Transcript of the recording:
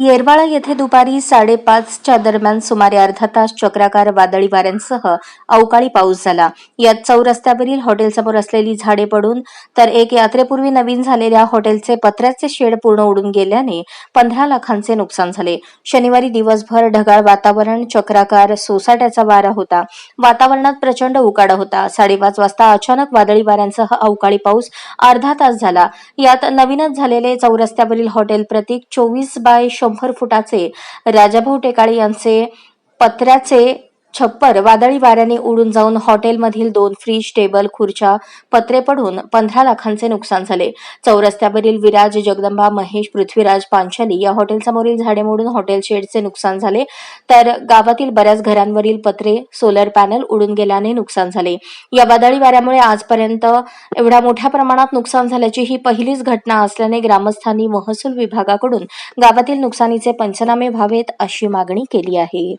येरवाळा येथे दुपारी साडेपाचच्या दरम्यान सुमारे अर्धा तास चक्राकार वादळी वाऱ्यांसह अवकाळी पाऊस झाला. यात चौरस्त्यावरील हॉटेलसमोर असलेली झाडे पडून तर एक यात्रेपूर्वी नवीन झालेल्या हॉटेलचे पत्र्याचे शेड पूर्ण उडून गेल्याने पंधरा लाखांचे नुकसान झाले. शनिवारी दिवसभर ढगाळ वातावरण चक्राकार सोसाट्याचा वारा होता. वातावरणात प्रचंड उकाडा होता. साडेपाच वाजता अचानक वादळी वाऱ्यांसह अवकाळी पाऊस अर्धा तास झाला. यात नवीनच झालेले चौरस्त्यावरील हॉटेल प्रतीक चोवीस बाय शंभर फुटाचे राजाभाऊ टेकाळे यांचे पत्र्याचे छप्पर वादळी वाऱ्याने उडून जाऊन हॉटेलमधील दोन फ्रीज टेबल खुर्च्या पत्रे पडून पंधरा लाखांचे नुकसान झाले. चौरस्त्यावरील विराज जगदंबा महेश पृथ्वीराज पांचाली या हॉटेलसमोरील झाडे मोडून हॉटेल शेडचे नुकसान झाले. तर गावातील बऱ्याच घरांवरील पत्रे सोलर पॅनल उडून गेल्याने नुकसान झाले. या वादळी वाऱ्यामुळे आजपर्यंत एवढ्या मोठ्या प्रमाणात नुकसान झाल्याची ही पहिलीच घटना असल्याने ग्रामस्थांनी महसूल विभागाकडून गावातील नुकसानीचे पंचनामे व्हावेत अशी मागणी केली आहे.